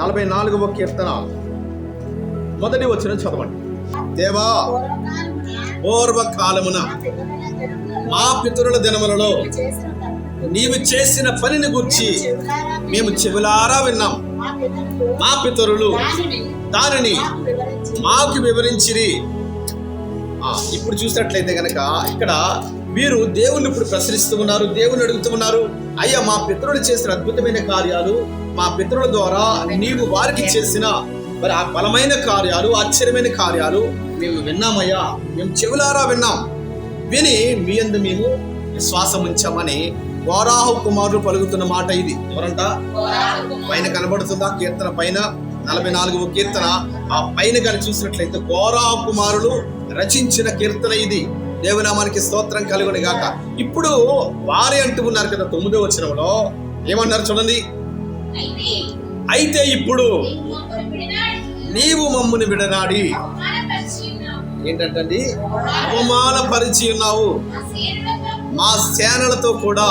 నలభై నాలుగవ కీర్తన. మొదటి వచ్చిన చదవండి. దేవా పూర్వకాలమున మా పితరుల దినములలో నీవు చేసిన పనిని గుర్చి మేము చెవులారా విన్నాం. మా పితరులు దానిని మాకు వివరించిరి. ఇప్పుడు చూసినట్లయితే కనుక ఇక్కడ వీరు దేవుణ్ణి ఇప్పుడు ప్రసరిస్తూ ఉన్నారు దేవుణ్ణి అడుగుతూ ఉన్నారు. అయ్యా మా పితరులు చేసిన అద్భుతమైన కార్యాలు మా పితరుల ద్వారా నీవు వారికి చేసిన మరి ఆ బలమైన కార్యాలు ఆశ్చర్యమైన కార్యాలు మేము విన్నామయ్యా. మేము చెవులారా విన్నాం. విని మీ అందు మేము విశ్వాసం ఉంచామని వారాహు కుమారులు పలుకుతున్న మాట ఇది. ఎవరంట? పైన కనబడుతుందా? కీర్తన పైన నలభై నాలుగవ కీర్తన. ఆ పైన కానీ చూసినట్లయితే గోరాహు కుమారులు రచించిన కీర్తన ఇది. దేవునామానికి స్తోత్రం కలుగుని గాక ఇప్పుడు వారే అంటూ ఉన్నారు కదా తొమ్మిదో వచనంలో. ఏమన్నారు చూడండి? అయితే ఇప్పుడు నీవు మమ్ముని విడనాడి. ఏంటంటండి? అవమానపరిచి ఉన్నావు. మా సేనలతో కూడా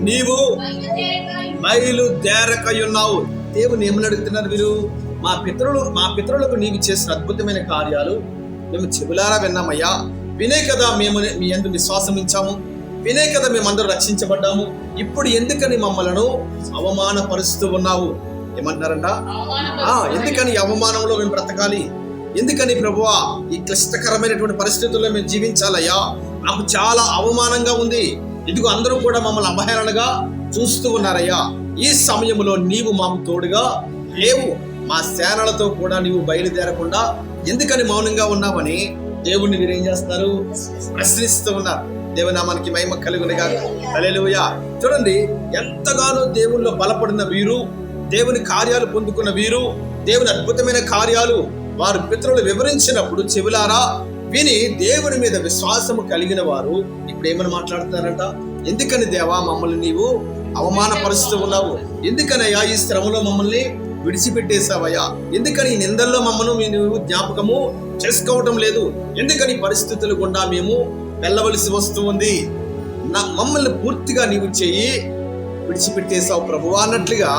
నీవు బయలుదేరకై ఉన్నావు దేవుని ఏమని అడుగుతున్నారు మీరు? మా పితరులు మా పితరులకు నీవు చేసిన అద్భుతమైన కార్యాలు మేము చెబులారా విన్నామయ్యా. వినే కదా మేము మీ ఎందుకు విశ్వాసం ఇచ్చాము వినే కదా మేమందరూ రక్షించబడ్డాము. ఇప్పుడు ఎందుకని మమ్మలను అవమానపరుస్తూ ఉన్నావు? ఏమంటున్నారంట? ఎందుకని అవమానంలో మేము బ్రతకాలి? ఎందుకని ప్రభువా ఈ క్లిష్టకరమైనటువంటి పరిస్థితుల్లో మేము జీవించాలయ్యా? నాకు చాలా అవమానంగా ఉంది. ఇదిగో అందరూ కూడా మమ్మల్ని అవహేళనగా చూస్తూ ఉన్నారయ్యా. ఈ సమయంలో నీవు మాకు తోడుగా లేవు. మా సేనలతో కూడా నీవు బయలుదేరకుండా ఎందుకని మౌనంగా ఉన్నావని దేవుణ్ణి మీరు ఏం చేస్తారు? ప్రశ్నిస్తూ ఉన్నారు. దేవనామానికి మహిమ కలుగునిగా హల్లెలూయా. చూడండి ఎంతగానో దేవుల్లో బలపడిన వీరు దేవుని కార్యాలు పొందుకున్న వీరు దేవుని అద్భుతమైన కార్యాలు వారు పితరులు వివరించినప్పుడు చెవులారా విని దేవుని మీద విశ్వాసము కలిగిన వారు ఇప్పుడు ఏమని మాట్లాడుతున్నారంట? ఎందుకని దేవా మమ్మల్ని నీవు అవమానపరుస్తూ ఉన్నావు? ఎందుకనయ్యా ఈ శ్రమలో మమ్మల్ని విడిచిపెట్టేశావయ్యా? ఎందుకని ఈ నిందల్లో మమ్మల్ని నువ్వు జ్ఞాపకము చేసుకోవటం లేదు? ఎందుకని పరిస్థితులు గుండా మేము వెళ్ళవలసి వస్తూ ఉంది నా మమ్మల్ని పూర్తిగా నీవు చేయి విడిచిపెట్టేశావు ప్రభువా అన్నట్లుగా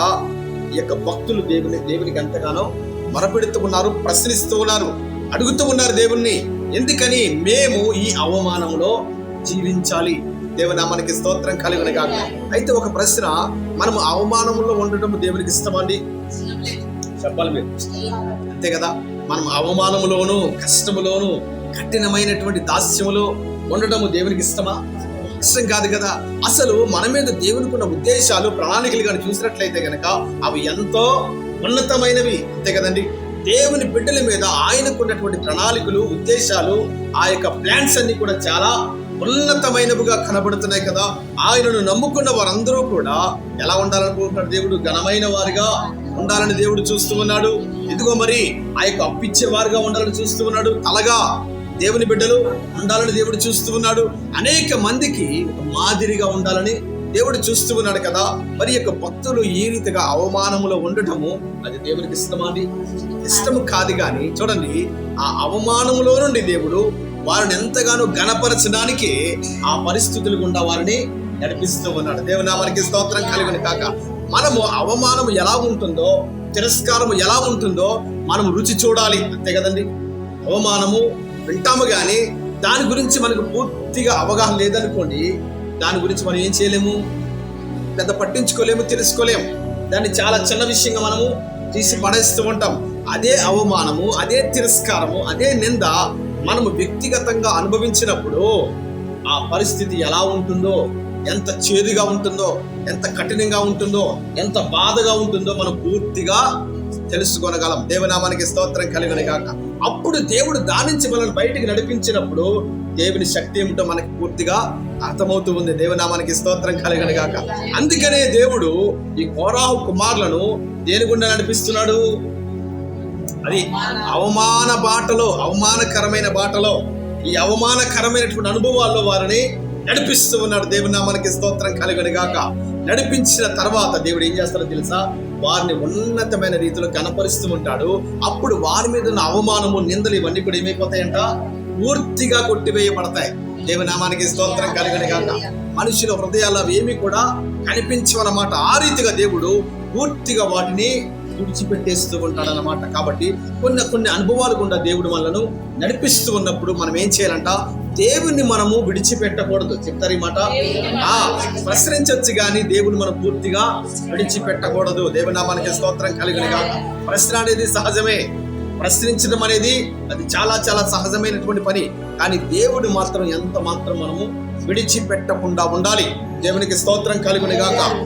ఈ యొక్క భక్తులు దేవుని దేవునికి ఎంతగానో మరపెడుతూ ఉన్నారు ప్రశ్నిస్తూ ఉన్నారు అడుగుతూ ఉన్నారు దేవుణ్ణి. ఎందుకని మేము ఈ అవమానంలో జీవించాలి? దేవునామానికి స్తోత్రం కలిగిన కాదు అయితే ఒక ప్రశ్న మనం అవమానంలో ఉండటం దేవునికి ఇష్టమండి? చెప్పాలి మీరు. అంతే కదా? మనం అవమానములోను కష్టములోను కఠినమైనటువంటి దాస్యములో ఉండటము దేవునికి ఇష్టమా? ఇష్టం కాదు కదా. అసలు మన మీద దేవునికి ఉన్న ఉద్దేశాలు ప్రణాళికలు కానీ చూసినట్లయితే కనుక అవి ఎంతో ఉన్నతమైనవి. అంతే కదండి. దేవుని బిడ్డల మీద ఆయనకున్నటువంటి ప్రణాళికలు ఉద్దేశాలు ఆ యొక్క ప్లాన్స్ అన్ని కూడా చాలా ఉన్నతమైనవిగా కనబడుతున్నాయి కదా. ఆయనను నమ్ముకున్న వారందరూ కూడా ఎలా ఉండాలనుకుంటున్నాడు దేవుడు? ఘనమైన వారిగా ఉండాలని దేవుడు చూస్తూ ఉన్నాడు. ఇదిగో మరి ఆ యొక్క అప్పిచ్చే వారిగా ఉండాలని చూస్తూ ఉన్నాడు. తలగా దేవుని బిడ్డలు ఉండాలని దేవుడు చూస్తూ ఉన్నాడు. అనేక మందికి మాదిరిగా ఉండాలని దేవుడు చూస్తూ ఉన్నాడు కదా. మరి యొక్క భక్తులు ఈ రీతిగా అవమానములో ఉండటము అది దేవునికి ఇష్టమా ఇష్టము కాదు కానీ చూడండి ఆ అవమానములో నుండి దేవుడు వారిని ఎంతగానో గణపరచడానికి ఆ పరిస్థితులు గుండా వారిని నడిపిస్తూ ఉన్నాడు. దేవునామానికి స్తోత్రం కలిగిన కాక. మనము అవమానం ఎలా ఉంటుందో తిరస్కారం ఎలా ఉంటుందో మనం రుచి చూడాలి. అంతే కదండి? అవమానము వింటాము కానీ దాని గురించి మనకు పూర్తిగా అవగాహన లేదనుకోండి దాని గురించి మనం ఏం చేయలేము? పెద్ద పట్టించుకోలేము తెలుసుకోలేము. దాన్ని చాలా చిన్న విషయంగా మనము తీసి పడేస్తూ ఉంటాం. అదే అవమానము అదే తిరస్కారము అదే నింద మనము వ్యక్తిగతంగా అనుభవించినప్పుడు ఆ పరిస్థితి ఎలా ఉంటుందో ఎంత చేదుగా ఉంటుందో ఎంత కఠినంగా ఉంటుందో ఎంత బాధగా ఉంటుందో మనం పూర్తిగా తెలుసుకోనగలం. దేవనామానికి స్తోత్రం కలిగిన కాక అప్పుడు దేవుడు దానించి మనల్ని బయటికి నడిపించినప్పుడు దేవుని శక్తి ఏమిటో మనకి పూర్తిగా అర్థమవుతూ ఉంది. దేవనామానికి స్తోత్రం కలిగిన గాక. అందుకనే దేవుడు ఈ కోరాహు కుమారులను దేని గుండా నడిపిస్తున్నాడు? అది అవమాన బాటలో అవమానకరమైన బాటలో ఈ అవమానకరమైనటువంటి అనుభవాల్లో వారిని నడిపిస్తూ ఉన్నాడు. దేవునామానికి స్తోత్రం కలిగిన గాక. నడిపించిన తర్వాత దేవుడు ఏం చేస్తాడో తెలుసా? వారిని ఉన్నతమైన రీతిలో కనపరుస్తూ ఉంటాడు. అప్పుడు వారి మీద ఉన్న అవమానము నిందలు ఇవన్నీ కూడా ఏమైపోతాయంట? పూర్తిగా కొట్టివేయబడతాయి. దేవనామానికి స్తోత్రం కలిగిన కాక మనుషుల హృదయాలు అవి ఏమి కూడా కనిపించవన్నమాట. ఆ రీతిగా దేవుడు పూర్తిగా వాటిని విడిచిపెట్టేస్తూ ఉంటాడనమాట కాబట్టి కొన్ని కొన్ని అనుభవాలు గుండా దేవుడు మనలను నడిపిస్తూ ఉన్నప్పుడు మనం ఏం చేయాలంట? దేవుణ్ణి మనము విడిచిపెట్టకూడదు. చెప్తారు ఈ మాట? ప్రశ్నించవచ్చు కానీ దేవుని మనం పూర్తిగా విడిచిపెట్టకూడదు. దేవుని నామానికి స్తోత్రం కలిగినగా ప్రశ్న అనేది సహజమే. ప్రశ్నించడం అనేది అది చాలా చాలా సహజమైనటువంటి పని. కానీ దేవుడు మాత్రం ఎంత మాత్రం మనము విడిచిపెట్టకుండా ఉండాలి. దేవునికి స్తోత్రం కలుగుని గాక.